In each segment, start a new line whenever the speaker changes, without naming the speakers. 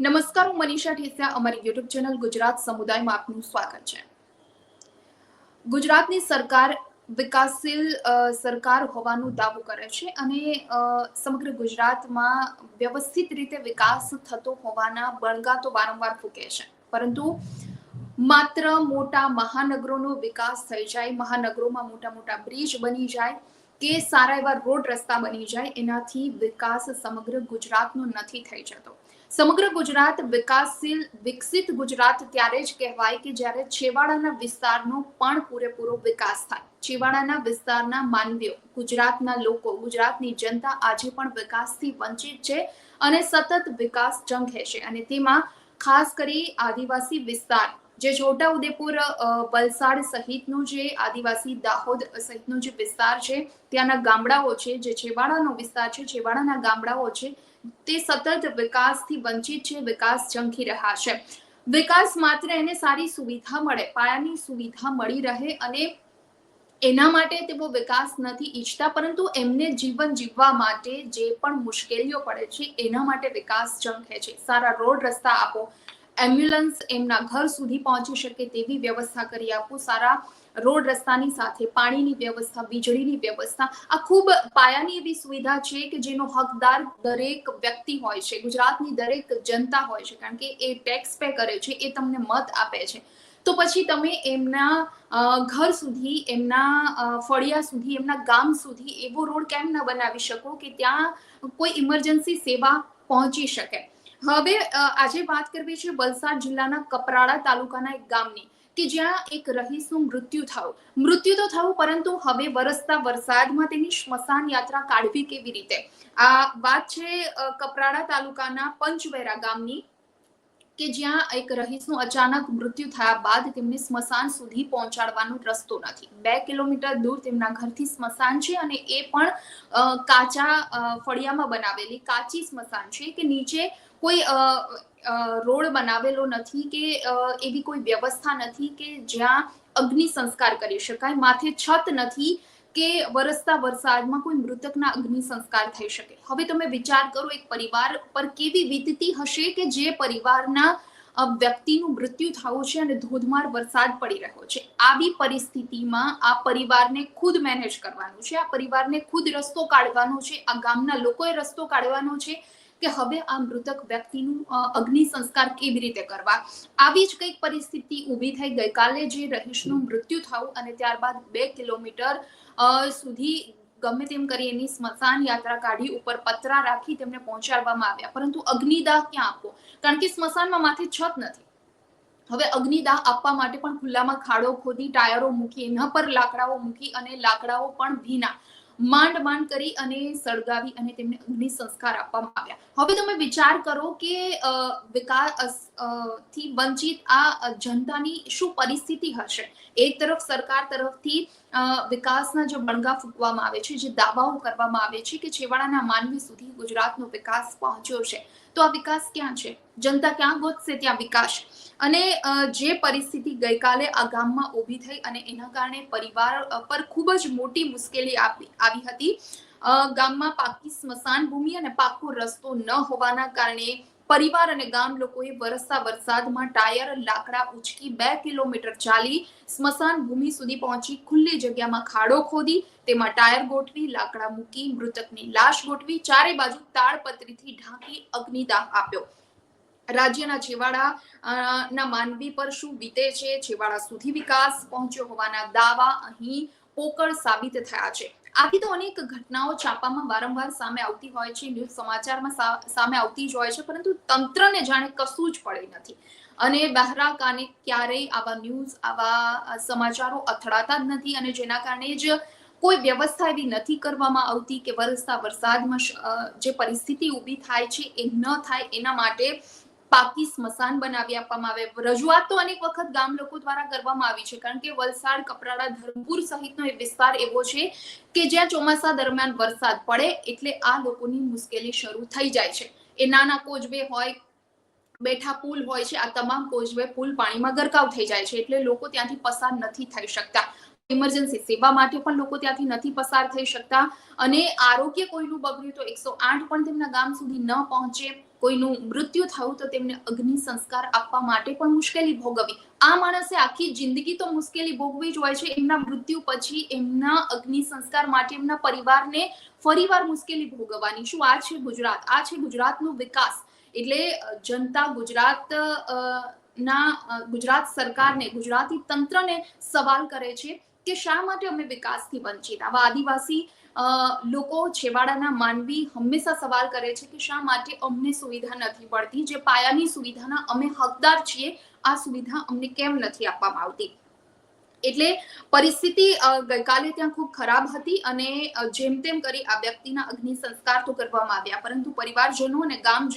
નમસ્કાર, હું મનીષા ઠેસિયા, અમારી યુટ્યુબ ચેનલ ગુજરાત સમુદાયમાં આપનું સ્વાગત છે. ગુજરાતની સરકાર વિકાસશીલ સરકાર હોવાનો દાવો કરે છે અને સમગ્ર ગુજરાતમાં વ્યવસ્થિત રીતે વિકાસ થતો હોવાના બળગા તો વારંવાર ફૂકે છે. પરંતુ માત્ર મોટા મહાનગરોનો વિકાસ થઈ જાય, મહાનગરોમાં મોટા મોટા બ્રિજ બની જાય, કે સારા એવા રોડ રસ્તા બની જાય, એનાથી વિકાસ સમગ્ર ગુજરાતનો નથી થઈ જતો. સમગ્ર ગુજરાત વિકાસશીલ, વિકસિત ગુજરાત ત્યારે જ કહેવાય કે જ્યારે છેવાડાના વિસ્તારનો પણ પૂરેપૂરો વિકાસ થાય. છેવાડાના વિસ્તારના માનવીઓ, ગુજરાતના લોકો, ગુજરાતની જનતા આજે પણ વિકાસથી વંચિત છે અને સતત વિકાસ ઝંખે છે અને તેમાં ખાસ કરી આદિવાસી વિસ્તાર જે છોટા ઉદેપુર વલસાડ સહિતનો જે આદિવાસી દાહોદ સહિતનો જે વિસ્તાર છે, ત્યાંના ગામડાઓ છે, જે છેવાડાનો વિસ્તાર છે, છેવાડાના ગામડાઓ છે, તે સતત વિકાસથી વંચિત છે, વિકાસ ઝંખી રહ્યા છે. વિકાસ માત્ર એને સારી સુવિધા મળે, પાયાની સુવિધા મળી રહે અને એના માટે તેઓ વિકાસ નથી ઈચ્છતા, પરંતુ એમને જીવન જીવવા માટે જે પણ મુશ્કેલીઓ પડે છે, એના માટે વિકાસ ઝંખે છે. સારા રોડ રસ્તા આપો એમ્બ્યુલન્સ એમના ઘર સુધી પહોંચી શકે તેવી વ્યવસ્થા કરી આપો. સારા રોડ રસ્તાની સાથે પાણીની વ્યવસ્થા, વીજળીની વ્યવસ્થા. આ ખૂબ પાયાની એવી સુવિધા છે કે જેનો હકદાર દરેક વ્યક્તિ હોય છે, ગુજરાતની દરેક જનતા હોય છે. કારણ કે એ ટેક્સ પે કરે છે, એ તમને મત આપે છે. તો પછી તમે એમના ઘર સુધી, એમના ફળિયા સુધી, એમના ગામ સુધી એવો રોડ કેમ ન બનાવી શકો કે ત્યાં કોઈ ઇમરજન્સી સેવા પહોંચી શકે? હવે આજે વાત કરવી છે વલસાડ જિલ્લાના કપરાડા તાલુકાના એક ગામની, કે જ્યાં એક રહીશનું મૃત્યુ થયું. મૃત્યુ તો થયું, પરંતુ હવે વરસતા વરસાદમાં તેની સ્મશાન યાત્રા કાઢવી કેવી રીતે? આ વાત છે કપરાડા તાલુકાના પંચવેરા ગામની, કે જ્યાં એક રહીશનું અચાનક મૃત્યુ થયા બાદ તેમને સ્મશાન સુધી પહોંચાડવાનો રસ્તો નથી. બે કિલોમીટર દૂર તેમના ઘરથી સ્મશાન છે અને એ પણ કાચા ફળિયામાં બનાવેલી કાચી સ્મશાન છે, કે નીચે કોઈ રોડ બનાવેલો નથી કે એવી કોઈ વ્યવસ્થા નથી કે જ્યાં અગ્નિ સંસ્કાર કરી શકાય. માથે છત નથી કે વરસતા વરસાદમાં કોઈ મૃતકના અગ્નિ સંસ્કાર થઈ શકે. હવે તમે વિચાર કરો એક પરિવાર પર કેવી વીતતી હશે કે જે પરિવારના વ્યક્તિનું મૃત્યુ થયું છે અને ધોધમાર વરસાદ પડી રહ્યો છે. આવી પરિસ્થિતિમાં આ પરિવારને ખુદ મેનેજ કરવાનું છે. આ પરિવારને ખુદ રસ્તો કાઢવાનો છે. આ ગામના લોકોએ રસ્તો કાઢવાનો છે. કે હવે આ મૃતક વ્યક્તિનું અગ્નિ સંસ્કાર કેવી રીતે કરવા? આવી જ કંઈક પરિસ્થિતિ ઊભી થઈ ગઈકાલે જે રહીશનું મૃત્યુ થયું અને ત્યારબાદ બે કિલોમીટર સુધી ગમે તેમ કરી એની સ્મશાન યાત્રા કાઢી ઉપર પતરા રાખી તેમને પહોંચાડવામાં આવ્યા. પરંતુ અગ્નિદાહ ક્યાં આપવો? કારણ કે સ્મશાનમાં માથે છત નથી. હવે અગ્નિદાહ આપવા માટે પણ ખુલ્લામાં ખાડો ખોદી, ટાયરો મૂકી, એના પર લાકડાઓ મૂકી અને લાકડાઓ પણ ભીના. માંડ માંડ કરી અને સળગાવી અને તેમને અગ્નિ સંસ્કાર આપવામાં આવ્યા. હવે તમે વિચાર કરો કે વિકાસથી વંચિત આ જનતાની શું પરિસ્થિતિ હશે? એક તરફ સરકાર તરફથી વિકાસના જે બણગા ફૂંકવામાં આવે છે, જે દાવાઓ કરવામાં આવે છે કે છેવાડાના માનવી સુધી ગુજરાતનો વિકાસ પહોંચ્યો છે, તો આ વિકાસ ક્યાં છે? જનતા ક્યાં ગોતશે ત્યાં વિકાસ? અને જે પરિસ્થિતિ ગઈકાલે આ ગામમાં ઊભી થઈ અને એના કારણે પરિવાર પર ખૂબ જ મોટી મુશ્કેલી આવી હતી. ગામમાં પાકી સ્મશાન ભૂમિ અને પાકો રસ્તો ન હોવાના કારણે પરિવાર અને ગામ લોકોએ વરસતા વરસાદમાં ટાયર, લાકડા ઉચકી બે કિલોમીટર ચાલી સ્મશાન ભૂમિ સુધી પહોંચી ખુલ્લી જગ્યામાં ખાડો ખોદી, તેમાં ટાયર ગોઠવી, લાકડા મૂકી, મૃતકની લાશ ગોઠવી, ચારે બાજુ તાડપત્રીથી ઢાંકી અગ્નિદાહ આપ્યો. રાજ્યના છેવાડા ના માનવી પર શું વીતે છે? છેવાડા સુધી વિકાસ પહોંચ્યો હોવાના દાવા અહીં પોકળ સાબિત થયા છે. આવી તો અનેક ઘટનાઓ છાપામાં વારંવાર સામે આવતી હોય છે, ન્યૂઝ સમાચારમાં સામે આવતી જ હોય છે, પરંતુ તંત્રને જાણે કશું જ પડે નથી. અને બહેરા કાને ક્યારેય આવા ન્યૂઝ, આવા સમાચારો અથડાતા જ નથી અને જેના કારણે જ કોઈ વ્યવસ્થા એવી નથી કરવામાં આવતી કે વરસતા વરસાદમાં જે પરિસ્થિતિ ઊભી થાય છે એ ન થાય એના માટે પાકી સ્મશાન બનાવી આપવામાં આવે. રજૂઆત અનેક વખત ગામ લોકો દ્વારા કરવામાં આવી છે, કારણ કે વલસાડ, કપરાડા, ધરમપુર સહિતનો એ વિસ્તાર એવો છે કે જ્યાં ચોમાસા દરમિયાન વરસાદ પડે એટલે આ લોકોની મુશ્કેલી શરૂ થઈ જાય છે. એ નાના કોજવે હોય, બેઠા પુલ હોય છે, આ તમામ કોજવે પુલ પાણીમાં ગરકાવ થઈ જાય છે એટલે લોકો ત્યાંથી પસાર નથી થઈ શકતા. ઇમરજન્સી સેવા માટે પણ લોકો ત્યાંથી નથી પસાર થઈ શકતા અને આરોગ્ય કોઈનું બગડ્યું તો એકસો આઠ પણ તેમના ગામ સુધી ન પહોંચે. કોઈનું મૃત્યુ થયું તો તેમને અગ્નિ સંસ્કાર આપવા માટે પણ મુશ્કેલી ભોગવી આ માણસે આખી જિંદગી તો મુશ્કેલી ભોગવી જ હોય છે. એમના મૃત્યુ પછી એમના અગ્નિ સંસ્કાર માટે એમના પરિવારને ફરીવાર મુશ્કેલી ભોગવવાની. શું આ છે ગુજરાત? આ છે ગુજરાતનો વિકાસ. એટલે જનતા ગુજરાત ના, ગુજરાત સરકારને, ગુજરાતી તંત્રને સવાલ કરે છે કે શા માટે અમે વિકાસથી વંચિત? આવા આદિવાસી લોકો છેવાડાના માનવી હંમેશા સવાલ કરે છે કે શા માટે અમને સુવિધા નથી મળતી? જે પાયાની સુવિધાના અમે હકદાર છીએ, આ સુવિધા અમને કેમ નથી આપવામાં આવતી? એટલે પરિસ્થિતિ ગઈકાલે ત્યાં ખૂબ ખરાબ હતી અને જેમ તેમ કરી આ વ્યક્તિના અગ્નિ સંસ્કાર તો કરવામાં આવ્યા. પરંતુ પરિવારજનો અને ગામ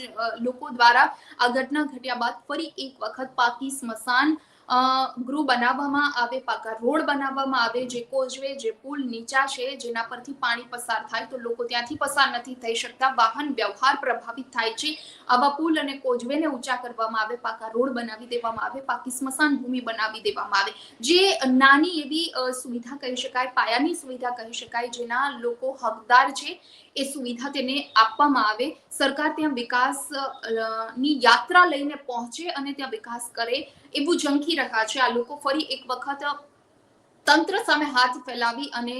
લોકો દ્વારા આ ઘટના ઘટ્યા બાદ ફરી એક વખત પાકી સ્મશાન ગૃહ બનાવવામાં આવે, પાકા રોડ બનાવવામાં આવે, જે કોઝવે, જે પુલ નીચા છે, જેના પરથી પાણી પસાર થાય, તો લોકો ત્યાંથી પસાર નથી થઈ શકતા. વાહન વ્યવહાર પ્રભાવિત થાય છે. આવા પુલ અને કોઝવેને ઊંચા કરવામાં આવે, પાકા રોડ બનાવી દેવામાં આવે, પાકી સ્મશાન ભૂમિ બનાવી દેવામાં આવે. જે નાની એવી સુવિધા કહી શકાય, પાયાની સુવિધા કહી શકાય, જેના લોકો હકદાર છે. એ સુવિધા તેને આપવામાં આવે. સરકાર ત્યાં વિકાસની યાત્રા લઈને પહોંચે અને ત્યાં વિકાસ કરે એવું ઝંખી રહ્યા છે. આ લોકો ફરી એક વખત તંત્ર સામે હાથ ફેલાવી અને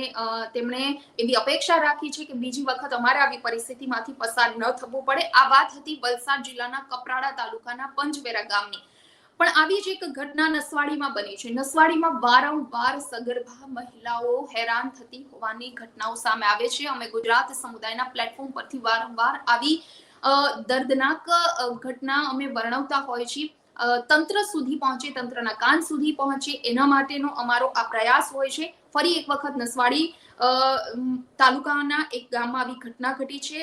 તેમણે એવી અપેક્ષા રાખી છે કે બીજી વખત અમારે આવી પરિસ્થિતિમાંથી પસાર ન થવું પડે. આ વાત હતી વલસાડ જિલ્લાના કપરાડા તાલુકાના પંચવેરા ગામની. પણ આવી જ એક ઘટના નસવાડીમાં બની છે. નસવાડીમાં વારંવાર સગર્ભા મહિલાઓ હેરાન થતી હોવાની ઘટનાઓ સામે આવે છે. અમે ગુજરાત સમુદાયના પ્લેટફોર્મ પરથી વારંવાર આવી દર્દનાક ઘટના અમે વર્ણવતા હોય છીએ. તંત્ર સુધી પહોંચે, તંત્રના કાન સુધી પહોંચે, એના માટેનો અમારો આ પ્રયાસ હોય છે. ફરી એક વખત નસવાડી તાલુકાના એક ગામમાં આવી ઘટના ઘટી છે.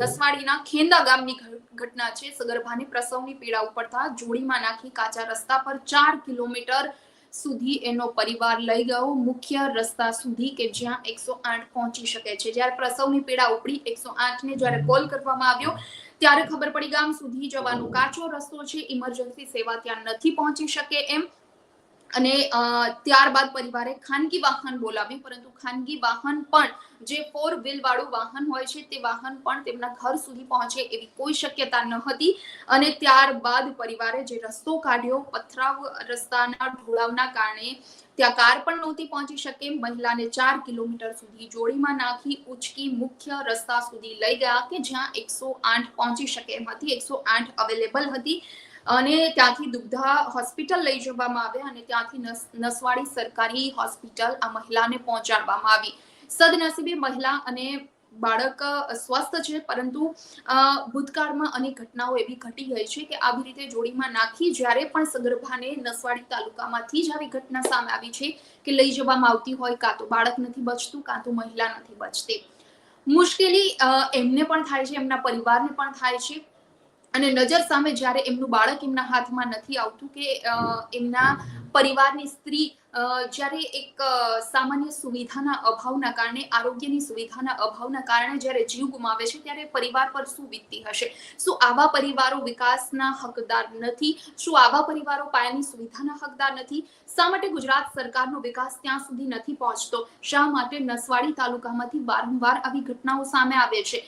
નસવાડીના ખેંદા ગામની ઘટના છે. સગર્ભાને પ્રસવની પીડા ઉપડતા જોડીમાં નાખી કાચા રસ્તા પર ચાર કિલોમીટર સુધી એનો પરિવાર લઈ ગયો. મુખ્ય રસ્તા સુધી કે જ્યાં એકસો આઠ પહોંચી શકે છે. જ્યારે પ્રસવની પીડા ઉપડી એકસો ને જ્યારે કોલ કરવામાં આવ્યો, ત્યારે ખબર પડી ગામ સુધી જવાનો કાચો રસ્તો છે. ઇમરજન્સી સેવા ત્યાં નથી પહોંચી શકે એમ અને ત્યારબાદ પરિવારે ખાનગી વાહન બોલાવ્યું, પરંતુ ખાનગી વાહન પણ જે ફોર વ્હીલ વાળું વાહન હોય છે, તે વાહન પણ તેમના ઘર સુધી પહોંચે એવી કોઈ શક્યતા ન હતી. અને ત્યારબાદ પરિવારે જે રસ્તો કાઢ્યો, પથરાવ રસ્તાના ઢોળાવના કારણે ત્યાં કાર પણ નહોતી પહોંચી શકે. મહિલાને ચાર કિલોમીટર સુધી જોડીમાં નાખી ઉચકી મુખ્ય રસ્તા સુધી લઈ ગયા કે જ્યાં એકસો આઠ પહોંચી શકે. એમ હતી એકસો આઠ અવેલેબલ હતી. અને ત્યાંથી દુગ્ધા હોસ્પિટલ લઈ જવામાં આવ્યા અને ત્યાંથી નસ- નસવાડી સરકારી હોસ્પિટલ આ મહિલાને પહોંચાડવામાં આવી. સદનસીબે મહિલા અને બાળક સ્વસ્થ છે, પરંતુ ભૂતકાળમાં અનેક ઘટનાઓ એવી ઘટી ગઈ છે કે આવી રીતે જોડીમાં નાખી જ્યારે પણ સગર્ભાને નસવાડી તાલુકામાંથી જ આવી ઘટના સામે આવી છે કે લઈ જવામાં આવતી હોય કાં તો બાળક નથી બચતું, કાં તો મહિલા નથી બચતી. મુશ્કેલી એમને પણ થાય છે, એમના પરિવારને પણ થાય છે. અને નજર સામે જ્યારે એમનું બાળક એમના હાથમાં નથી આવતું કે એમના પરિવારની સ્ત્રી જ્યારે એક સામાન્ય સુવિધાના અભાવના કારણે, આરોગ્યની સુવિધાના અભાવના કારણે જ્યારે જીવ ગુમાવે છે, ત્યારે પરિવાર પર શું વીતતી હશે? શું આવા પરિવારો વિકાસના હકદાર નથી? શું આવા પરિવારો પાયાની સુવિધાના હકદાર નથી? શા માટે ગુજરાત સરકારનો વિકાસ ત્યાં સુધી નથી પહોંચતો? શા માટે નસવાડી તાલુકામાંથી વારંવાર આવી ઘટનાઓ સામે આવે છે?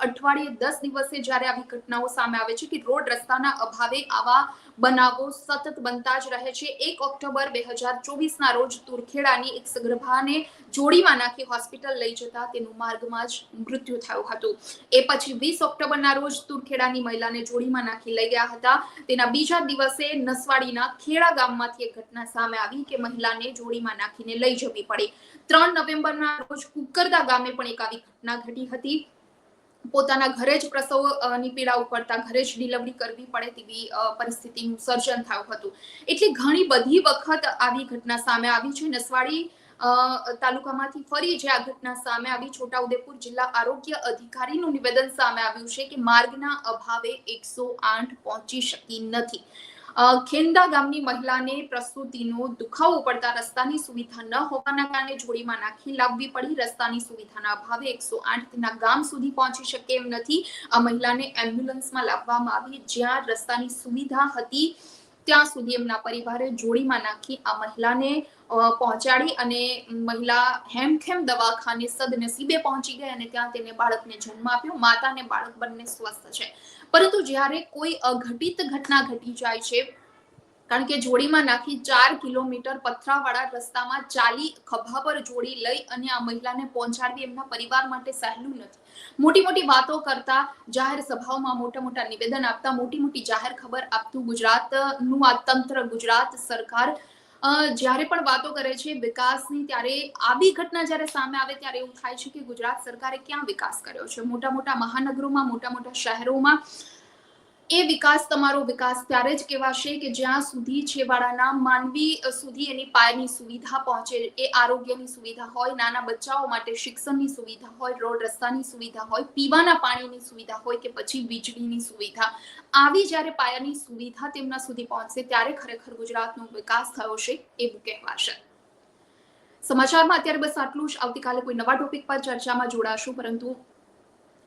અઠવાડિયે દસ દિવસે જ્યારે આવી ઘટનાઓ સામે આવે છે કે રોડ રસ્તાના અભાવે આવા બનાવો સતત બનતા જ રહે છે. એક ઓક્ટોબર બે હજાર ચોવીસના રોજ તુરખેડાની એક સગર્ભાને જોડીમાં નાખી હોસ્પિટલ લઈ જતા તેનું માર્ગમાં જ મૃત્યુ થયું હતું. એ પછી વીસ ઓક્ટોબરના રોજ તુરખેડાની મહિલાને જોડીમાં નાખી લઈ ગયા હતા. તેના બીજા દિવસે નસવાડીના ખેડા ગામમાંથી એક ઘટના સામે આવી કે મહિલાને જોડીમાં નાખીને લઈ જવી પડી. ત્રણ નવેમ્બરના રોજ કુકરદા ગામે પણ એક આવી ઘટના ઘટી હતી. પોતાના ઘરે જ પ્રસવની પીડા ઉપડતા ઘરે જ ડિલિવરી કરવી પડે તેવી પરિસ્થિતિનું સર્જન થયું હતું. એટલે ઘણી બધી વખત આવી ઘટના સામે આવી છે. નસવાડી તાલુકામાંથી ફરી જે આ ઘટના સામે આવી, છોટાઉદેપુર જિલ્લા આરોગ્ય અધિકારીનું નિવેદન સામે આવ્યું છે કે માર્ગના અભાવે એકસો આઠ પહોંચી શકી નથી. ખેંદા ગામની મહિલાને પ્રસૂતિનો દુખાવો પડતા રસ્તાની સુવિધા ન હોવાના કારણે જોડીમાં નાખી લાવવી પડી. રસ્તાની સુવિધાના અભાવે એકસો આઠના ગામ સુધી પહોંચી શકે એમ નથી. આ મહિલાને એમ્બ્યુલન્સમાં લાવવામાં આવી. જ્યાં રસ્તાની સુવિધા હતી, ત્યાં સુધી એમના પરિવારે જોડીમાં નાખી આ મહિલાને પહોંચાડી અને મહિલા હેમખેમ દવાખાને સદનસીબે પહોંચી ગઈ અને ત્યાં તેને બાળકને જન્મ આપ્યો. માતા અને બાળક બંને સ્વસ્થ છે. પરંતુ જ્યારે કોઈ અઘટિત ઘટના ઘટી જાય છે, કારણ કે જોડીમાં નાખી ચાર કિલોમીટર પથરાવાળા રસ્તામાં ચાલી ખભા પર જોડી લઈ અને આ મહિલાને પહોંચાડવી એમના પરિવાર માટે સહેલું નથી. મોટી મોટી વાતો કરતા જાહેર સભાઓમાં મોટા મોટા નિવેદન આપતા મોટી મોટી જાહેર ખબર આપતું ગુજરાતનું આ તંત્ર ગુજરાત સરકાર જ્યારે પણ વાતો કરે છે વિકાસની, ત્યારે આવી ઘટના જ્યારે સામે આવે ત્યારે એવું થાય છે કે ગુજરાત સરકારે ક્યાં વિકાસ કર્યો છે? મોટા મોટા મહાનગરોમાં મોટા મોટા શહેરોમાં એ વિકાસ તમારો વિકાસ ત્યારે જ કહેવાશે કે જ્યાં સુધી છેવાડાના માનવી સુધી એની પાયાની સુવિધા પહોંચે, એ આરોગ્યની સુવિધા હોય, નાના બચ્ચાઓ માટે શિક્ષણની સુવિધા હોય, રોડ રસ્તાની સુવિધા હોય, પીવાના પાણીની સુવિધા હોય કે પછી વીજળીની સુવિધા, આવી જ્યારે પાયાની સુવિધા તેમના સુધી પહોંચશે ત્યારે ખરેખર ગુજરાતનો વિકાસ થયો છે એવું કહેવાશે. સમાચારમાં અત્યારે બસ આટલું જ. આવતીકાલે કોઈ નવા ટોપિક પર ચર્ચામાં જોડાશું, પરંતુ